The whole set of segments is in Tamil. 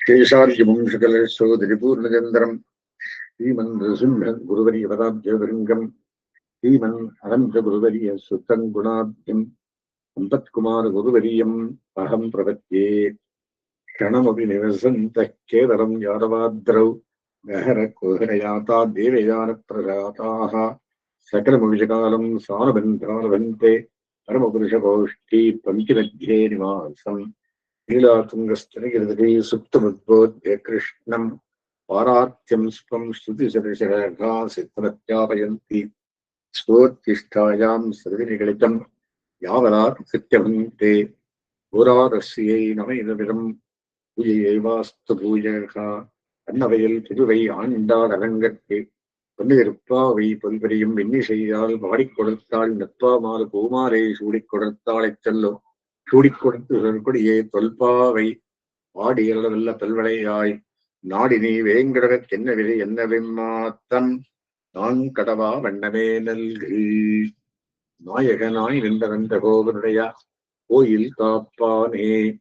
சேஷாரியவம்சகலேஷோ திரிபூர்ணச்சந்திரம் ஸ்ரீமன் நரசிம்ஹன் குருவரிய பதாப்ஜபிருங்கம் ஸ்ரீமன் அனந்த குருவரிய சுத்தம் குணாப்ஜம் சம்பத்குமார் குருவரியம் அகம் பிரபத்தியே கணமபி நிவசந்த கேவலம் யாரவாத்ரௌ கஹர கோஹரயாதா தேவயான பிரஜாதாக சகலமுவிஜகாலம் சாரபந்தாரபந்தே பரமபுருஷ கோஷ்டி பங்கிமத்தியே நிவாசம் லீலாதுங்கஸ்தனிகிருதகை சுப்தமுத்போத்யகிருஷ்ணம் பாரார்த்தியம் ஸ்வம் ஸ்ருதி சரிசரகா சித்தமத்யாபயந்தி ஸ்தோத்திஷ்டாயாம் சதி நிகழித்தம் யாவனார் சித்தியபந்தே புராரஸ்யை நமைதவிடம் பூஜையைவாஸ்து பூஜகா அன்னவையில் திருவை ஆண்டார் அரங்கற்கு கொண்டிருப்பாவை பொல்பெரியும் விண்ணி செய்தால் வாடிக் கொடுத்தாள் நட்பாமாறு பூமாரை சூடிக் கொடுத்தாளைச் செல்லும் சூடிக் கொடுத்து சொற்கொடியே தொல்பாவை பாடியளவல்ல பல்வளையாய். நாடினி வேங்கடகத் என்ன விலை என்ன நான் கடவா வண்ணமே நல்கு நாயகனாய் நின்ற நந்த கோபனுடைய கோயில் காப்பானே.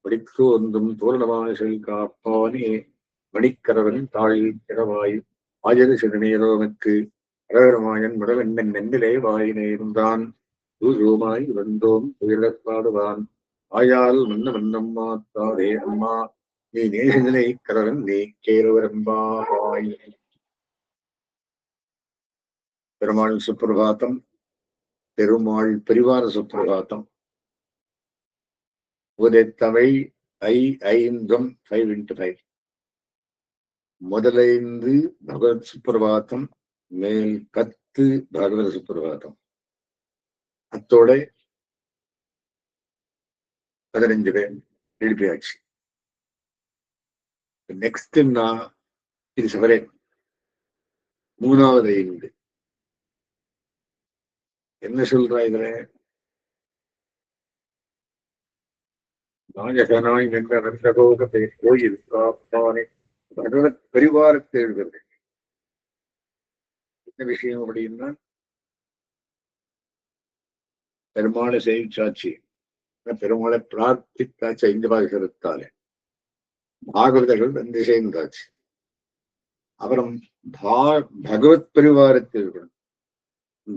படித்து ஒன்றும் தோரணவாசல் காப்பானே. மணிக்கரவன் தாழில் பிறவாய் ஆஜரு சிறுநீரோனுக்கு அரகரமாயன் முடவெண்ணன் நெண்ணிலே வாயினே இருந்தான். தூஜோமாய் வந்தோம் துயிலப்பாடுவான் ஆயால் மன்ன மன்னம்மா தாரே அம்மா. நீ நேசிதனை கரவன் நீ கேரவரம்பாவாய் பெருமாள் சுப்பிரபாத்தம் பெருமாள் பரிவார சுப்பிரபாத்தம். உதைத்தவை ஐ ஐந்தும் ஃபைவ் இன்ட்டு ஃபைவ் முதலைந்து பகவத் சுப்பிரபாத்தம் மேல் பத்து பகவத் சுப்பிரபாத்தம். அத்தோட பதினஞ்சு பேர் எழுப்பியாச்சு நெக்ஸ்ட் இது சவரே மூணாவது ஐந்து. என்ன சொல்றா இதுல நாயகனாய் நின்ற நந்தகோகத்தை கோயில் காப்பானே பரிவாரத்தை எழுதுறது என்ன விஷயம் அப்படின்னா பெருமாளை செய்தாச்சு பெருமாளை பிரார்த்தித்தாச்சு ஐந்து பாகத்தாலே பாகவதர்கள் வந்து சேர்ந்தாச்சு. அப்புறம் பா பகவத் பரிவாரத்தில் இருக்கணும்.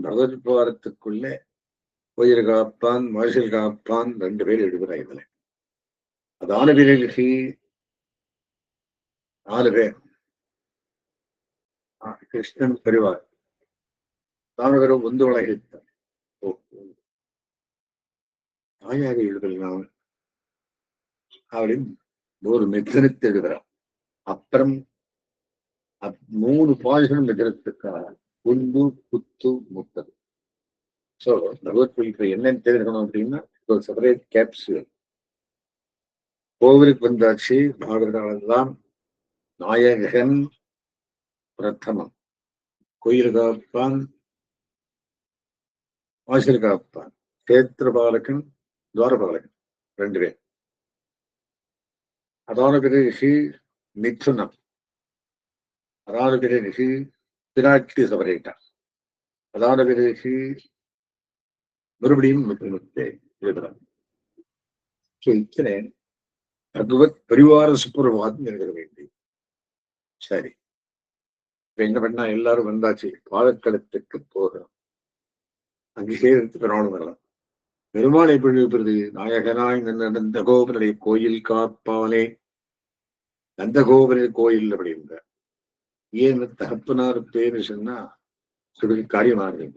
பகவத் பரிவாரத்துக்குள்ள உயிர் காப்பான் மகசில் காப்பான் ரெண்டு பேர் எடுக்கிறார் இதுல அதான பிறகு நாலு பேர். கிருஷ்ணன் பரிவார். தானவரும் ஒன்று உலகித்தார் தாயாக எழுதலாம் அப்படின்னு ஒரு மிதனத்தை எழுதுறான் அப்புறம் மூணு பாய்சனும் மிதனத்துக்காக புந்து குத்து முத்தது. சோ பகவத்கீதை என்னன்னு தெரிஞ்சுக்கணும் அப்படின்னா ஒரு செப்பரேட் கேப்சூல் கோவிலுக்கு வந்தாச்சு பாகவதாலெல்லாம் நாயகன் பிரதமம் கோயில் காப்பான் வாசல் காப்பான். கேத்திர பாலகன் ரெண்டு பேர். அதான பிறகு மிதுனம் அதான பிறகு பிராட்டி செப்பரேட்டா மறுபடியும் ஸோ இத்தனை பகவத் பரிவார சுப்பிரபாதம் எழுத வேண்டி. சரி. இப்ப என்ன பண்ணா எல்லாரும் வந்தாச்சு. பாலக்கலத்துக்கு போகிறோம். அங்கே சேர்த்து பெருமாள் வரலாம். பெருமாளை எப்படி நாயகனாய் நந்த கோபனுடைய கோயில் காப்பானே நந்தகோபனின் கோயில் அப்படின்ற. ஏன் தகப்பனார் பேரு சொன்னா சொல்லி காரியமாக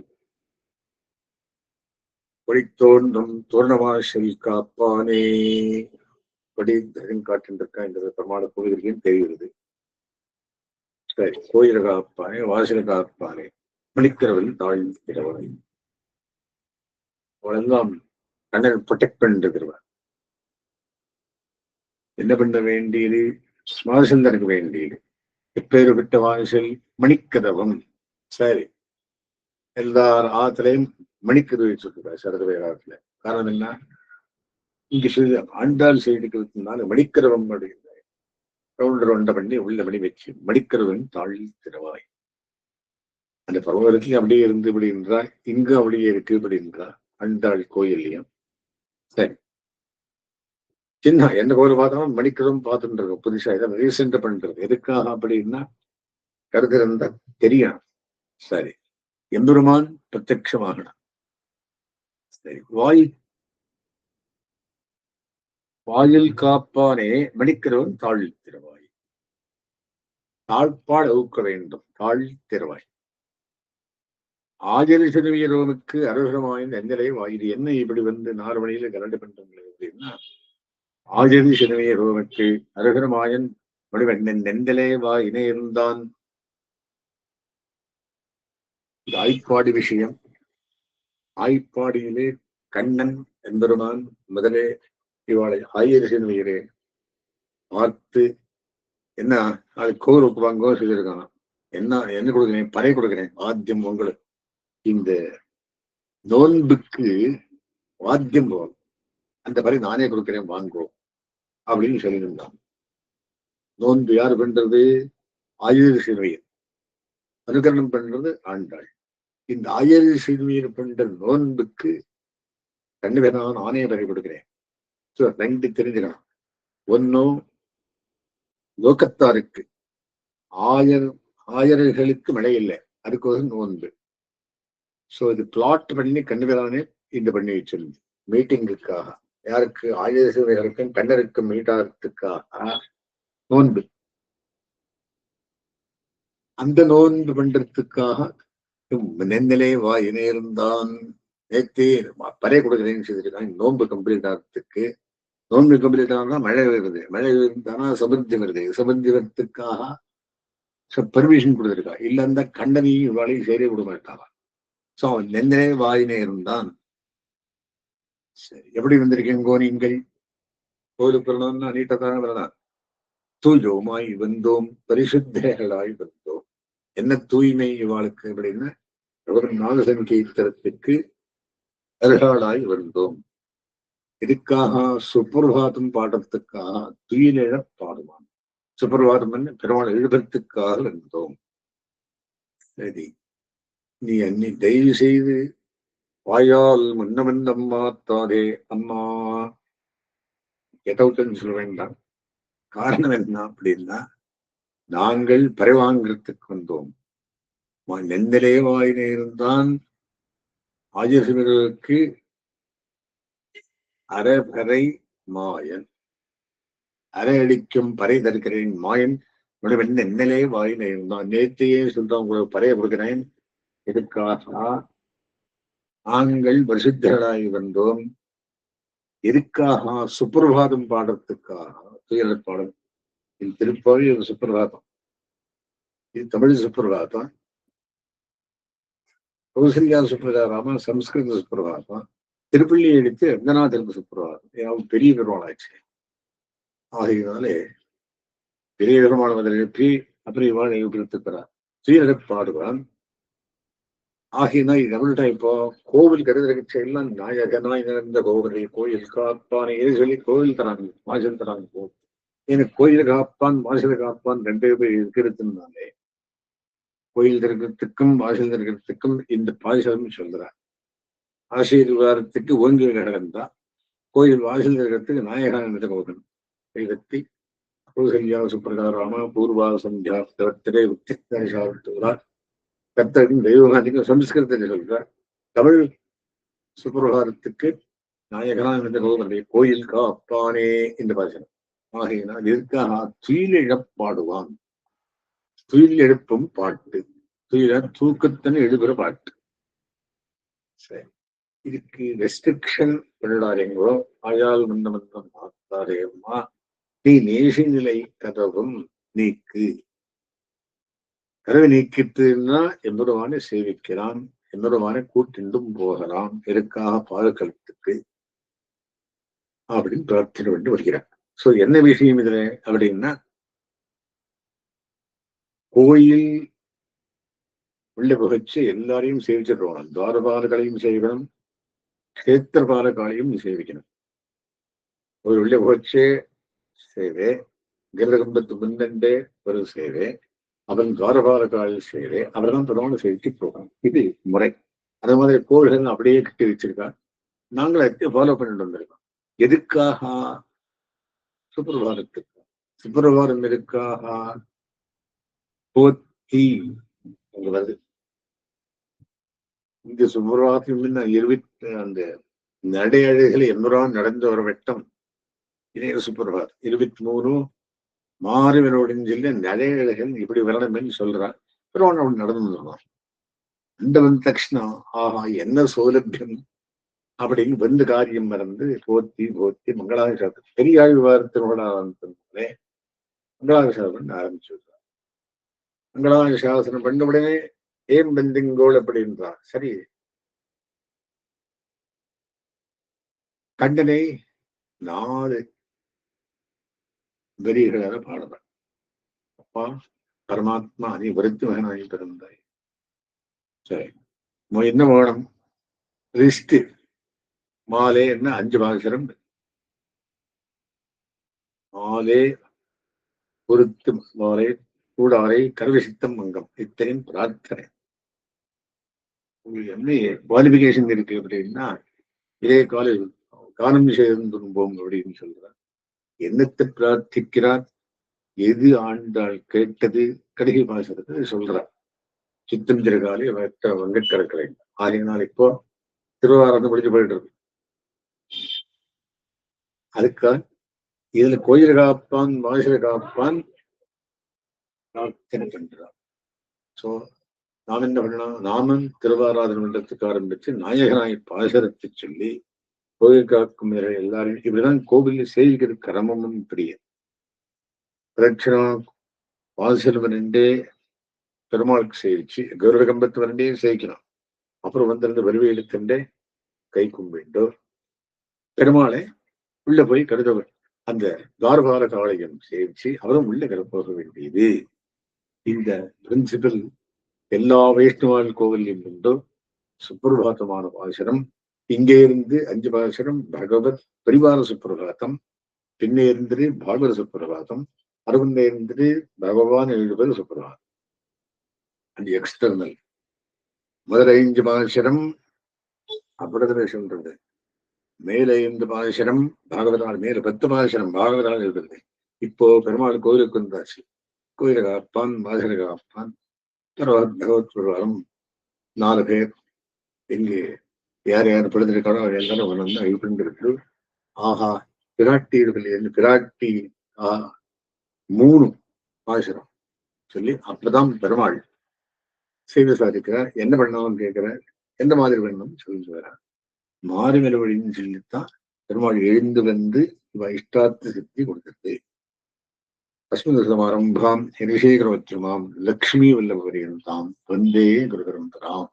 ஒளித்தோன்றும் தோரணவாசல் காப்பானே. படி தகன் காட்டுருக்கா என்ற பிரமாண கோயில்களையும் தெரிகிறது. சரி கோயில காப்பானே வாசல் காப்பானே. மணிக்கிறவன் தாழ் இரவனை அவளெல்லாம் கண்ணன் ப்ரொடெக்ட் பண்ணிருக்கிறவன் என்ன பண்ண வேண்டியது? சுவாசந்தனுக்கு வேண்டியது. எப்பேறு விட்ட வாசல் மணிக்கதவம். சரி. எல்லார் ஆத்திலையும் மணிக்கதவை சொல்லுறார் சரத வேதாத்துல காரணம் என்ன? இங்க செய்து ஆண்டாள் செய்துக்கிறதுனால மணிக்கரவம் அப்படின்ற ரவுண்ட் ரவுண்ட பண்ணி உள்ள மணி வச்சு மணிக்கரவன் தாழ் திறவாய். அந்த பருவத்துலயும் அப்படியே இருந்து அப்படின்றா இங்கு அப்படியே இருக்கு அப்படின்றா ஆண்டாள் கோயில்லையும். சரி. சின்ன எந்த கோயில் பார்த்தாலும் மணிக்கிறதும் பார்த்துட்டு இருக்கும் புதுசா இதை ரீசெண்ட் பண்றது. எதுக்காக அப்படின்னா கருத்து தெரியும் சரி. எம்பெருமான் பிரத்யமாகணும். சரி. வாய். வாயில் காப்பானே மணிக்கிறவன் தாழ் திருவாய் தாழ்பாடு அவுக்க வேண்டும். தாழ் திருவாய் ஆஜரி சிறுவியரோனுக்கு அருகமாயின் எந்தலை இது என்ன இப்படி வந்து நாலு மணியில கரண்டு பண்றீங்களே அப்படின்னா ஆஜரி சிறுவியரோனுக்கு அருகமாயன் மணிவண்ணன் நெந்தலே வா இணை இருந்தான். இது ஆய்ப்பாடி விஷயம். ஆய்ப்பாடியிலே கண்ணன் என்பருமான் முதலே இவாளை ஆயிரசின் பார்த்து என்ன அது கோர் உப்புவாங்கோ சொல்லியிருக்கான். என்ன என்ன கொடுக்குறேன்? பறை கொடுக்குறேன். ஆத்தியம் உங்களுக்கு. இந்த நோன்புக்கு வாத்தியம் போகும் அந்த பறை நானே கொடுக்குறேன் வாங்கோ அப்படின்னு சொல்லியிருந்தான் நோன்பு யார் பண்றது? ஆயுத சிறுவையர் அனுகரணம் பண்றது ஆண்டாள். இந்த ஆயுத சிறுவையர் பண்ற நோன்புக்கு ரெண்டு பேரும் நானே பறை கொடுக்குறேன். So, ரெண்டு தெரிஞ்சுக்கலாம் ஒன்னும் லோகத்தாருக்கு ஆயர் ஆயர்களுக்கு மழை இல்லை. அதுக்கு ஒரு நோன்பு. சோ இது பிளாட் பண்ணி கண்ணுகளானே இந்த பண்ணி வச்சிருந்து மீட்டிங்குக்காக யாருக்கு? ஆயுதர்களுக்கும் கண்ணருக்கும் மீட்டாகிறதுக்காக நோன்பு. அந்த நோன்பு பண்றதுக்காக நெந்திலே வா இணையிருந்தான் நேத்தே பறை கொடுக்குறேன்னு சொல்லியிருக்காங்க. நோன்பு கம்ப்ளீட் ஆகிறதுக்கு. நோன்பு கம்ப்ளீட் ஆனா மழை வருது. மழை இருந்தானா சமர்த்தி வருது. சமர்த்தி வரத்துக்காக பர்மிஷன் கொடுத்துருக்கா. இல்ல அந்த கண்டனையும் இவாளையும் சேரே விட மாட்டாவா சோ அவன் நெந்தனே வாயினே இருந்தான். சரி எப்படி வந்திருக்கேன் கோனிங்கள் கோயிலுக்கு வரணும்னா நீட்டத்தான வரலாம் தூயோமாய் வந்தோம் பரிசுத்தேகளாய் வந்தோம். என்ன தூய்மை இவாளுக்கு அப்படின்னா? ஒரு நாக சங்கீர்த்தனத்துக்கு அருகாளாய் வந்தோம். இதுக்காக சுப்பிரபாதம் பாடுறதுக்காக துயிலிழ பாடுவான். சுப்பிரபாதம் பெருமாள் எழுபத்துக்காக இருந்தோம் சரி. நீ அன்னி தயவு செய்து வாயால் முன்னமன் அம்மா. தாதே அம்மா கெட்டவுட்னு சொல்ல வேண்டாம். காரணம் என்ன அப்படின்னா நாங்கள் பறைவாங்கிறதுக்கு வந்தோம். நெந்தலே வாயினே இருந்தான் ஆஜசிவர்களுக்கு அறபறை மாயன். அரை அடிக்கும் பறை தருக்கிறேன் மாயன். உடனே நென்னலே வாயினே இருந்தான் நேற்றையே சொல்றான் உங்களுக்கு பறைய கொடுக்கிறேன். எதுக்காக நாங்கள் பிரசித்தர்களாகி வந்தோம். எதுக்காக சுப்பிரபாதம் பாடத்துக்காக துயரப் பாடம் இது திருப்பாவே ஒரு சுப்பிரபாதம். இது தமிழ் சுப்பிரபாதம். கௌசல்யா சுப்பிரபாதமா சம்ஸ்கிருத சுப்பிரபாதம். திருப்பள்ளி எடுத்து ரங்கநாதருக்கு சுப்பிரபாதம். அவன் பெரிய பெருமாளாச்சு. ஆகையினாலே பெரிய பெருமாள் வந்து எழுப்பி அப்புறம் இவாள் எழுப்பிருக்கிறார் துயரப் பாடுவான். ஆகினா நம்மள்ட்ட இப்போ கோவில் கருதரட்சி எல்லாம் நாயகனாய் நிறைந்த கோவிலை கோயில் காப்பான் ஏது சொல்லி கோவில் தராங்க மாசல் தராங்க போ. எனக்கு கோயில் காப்பான் மாசல் காப்பான் ரெண்டு பேர் இருக்கிறதுனாலே கோயில் திறக்கிறதுக்கும் வாசல் திறக்கிறதுக்கும் இந்த பாய்சலம் சொல்றார். ஆசீர்வாதத்துக்கு ஓங்கிய கடகம் தான். கோயில் வாசல் திறக்கிறதுக்கு நாயகன் கோகன் கைதத்தி சந்தியா சுப்பிரகாராம பூர்வா சந்தியா திரை உத்திரார் கர்த்தரின் தெய்வகாந்திக்கு சம்ஸ்கிருதத்தில் சொல்றார் தமிழ் சுப்பிரகாரத்துக்கு நாயகனா என்ற கோவிலை கோயில் காப்பானே இந்த பாசனம் ஆகையினால் இதற்காக துயிலிழப்பாடுவான். பாடுவான் துயில் எழுப்பும் பாட்டு. துயில தூக்கத்தன் எழுதுகிற பாட்டு. சரி. இதுக்கு ரெஸ்ட்ரிக்ஷன் பண்ணாரேங்களோ ஆயால் மந்த மந்தம் பார்த்தாரேம்மா. நீ நேசி நிலை கதவும் நீக்கு. கதவை நீக்கிட்டுன்னா எம்பெருமானை சேவிக்கிறான் எம்பெருமானை கூட்டிண்டும் போகலாம் எதுக்காக பாதுகாலத்துக்கு அப்படின்னு பிரார்த்தனை பண்ணி வருகிறார். சோ என்ன விஷயம் இதுல அப்படின்னா கோயில் உள்ள புகச்சு எல்லாரையும் சேவிச்சிடுறோம் துவாரபாலகளையும் செய்யணும் க்ஷேத்திரபாலகாலையும் சேவிக்கணும். ஒரு உள்ள புகச்சே சேவை கிரகம்பத்து முன்னண்டே ஒரு சேவை அவன் துவாரபாலகாலில் சேவை அவர்தான் பெருமாள் சேவிச்சு போகணும் இது முறை. அதே மாதிரி கோவில்கள் அப்படியே கட்டி வச்சிருக்கா நாங்கள் ஃபாலோ பண்ணிட்டு வந்திருக்கோம். எதுக்காக? சுப்பிரபாரத்துக்கு சுப்பிரபாரம் எதுக்காக? போத்தி அங்க வருது இந்த சுப்பிரபாதம் முன்ன இருபத்தி அந்த நடையழகில் எண்பதாம் நடந்த ஒரு வெட்டம். இணைய சுப்பிரபாத் இருபத்தி மூணு மாறுவனோடுன்னு சொல்லி நடையழகன் இப்படி வரணும்னு சொல்றான் பிறவன் அவன் நடந்து வந்துடுவான் அந்த வந்து தக்ஷணா ஆஹா என்ன சௌலபியம் அப்படின்னு வந்து காரியம் மறந்து போத்தி போத்தி மங்களாபிஷேகம் பெரியாழ்வாரத்தினோட ஆரம்பித்தே மங்களாபிஷேகம் ஆரம்பிச்சு விடுறார் மங்களாபிஷாசனம் பண்ண உடனே ஏன் பந்திங்கோள் அப்படின்றார் சரி. கண்டனை நாலு வரிகளால பாடுறார் அப்பா பரமாத்மா நீ விருத்தி மகனாகி பிறந்தாய் சரி என்ன வேணும் ரிஷ்டி மாலே என்ன அஞ்சு பாசரம் மாலே பொருத்து மாலை கூடாரை கருவிசித்தம் மங்கம் இத்தனையும் பிரார்த்தனை உங்களுக்கு என்ன குவாலிபிகேஷன் இருக்கு அப்படின்னா இதே காலேஜ் காலம் செய்து துன்போம் அப்படின்னு சொல்றேன் என்னத்தை பிரார்த்திக்கிறார்? எது ஆண்டாள் கேட்டது? கடிகை பாசனத்தை சொல்றார் சித்தம் திருகாலி வெட்ட வெங்கட்கரக்கலை ஆகையினால் இப்போ திருவாரந்து முடிஞ்சு போயிட்டு இருக்கு. அதுக்காக இதுல கோயில் காப்பான் வாசல காப்பான் பிரார்த்தனை பண்றார். சோ நாம் என்ன பண்ணலாம் நாமன் திருவாராதன மன்றத்துக்கு ஆரம்பிச்சு நாயகனாய் பாசரத்தை சொல்லி கோயில் காக்கும் எல்லாரும் இப்படிதான் கோவிலில் செய்கிற கிரமமும் இப்படியே பிரதட்சணம் வாசல் வரண்டே பெருமாளுக்கு சேவிச்சு கௌரவ கம்பத்து வரண்டே சேவிக்கணும். அப்புறம் வந்திருந்த வருவையிலுக்கண்டே கை கும்பிட்டோ பெருமாளை உள்ள போய் கருத அந்த தார்பார காளையம் சேவிச்சு அவரும் உள்ள கரு போக வேண்டியது. இந்த பிரின்சிபல் எல்லா வைஷ்ணவால் கோவிலையும் உண்டு. சுப்பிரபாதமான பாசனம் இங்கே இருந்து அஞ்சு பாசனம் பகவத் பரிவார பிரபாதம் பின்னே இருந்து பாகவரச பிரபாதம் அருவந்தே இருந்து பகவான் எழுதுவது சுப்பிரபாதம் அண்ட் எக்ஸ்டர்னல் முதல் ஐந்து பாசனம் அப்படிதான் மேல ஐந்து பாசனம் பாகவதால் மேல பத்து பாசனம் பாகவதால் எழுதுறது இப்போ பெருமாள் கோயிலுக்கு வந்தாச்சு. கோயிலை காப்பான் வாசலை காப்பான். பகவத் பகவத் நாலு பேர் இங்கே யார் யார் பிறந்திருக்காரோ அவர் எல்லாரும் வந்து அழிப்பிருக்கு ஆஹா பிராட்டியர்கள் என்று பிராட்டி ஆ மூணு பாசுரம். சொல்லி அப்பதான் பெருமாள் செய்து சாதிக்கிறார். என்ன பண்ணணும்னு கேட்கிறார். எந்த மாதிரி வேணும்னு சொல்லி வர்றார் மாறுமெல வழின்னு சொல்லித்தான் பெருமாள் எழுந்து வந்து இவ இஷ்டார்த்த சித்தி கொடுத்தது. அஸ்மிதம் ஆரம்பாம் ஹிரிஷேகரவற்றுமாம் லக்ஷ்மி வல்லபரியந்தாம் வந்தே குருகரந்தராம்.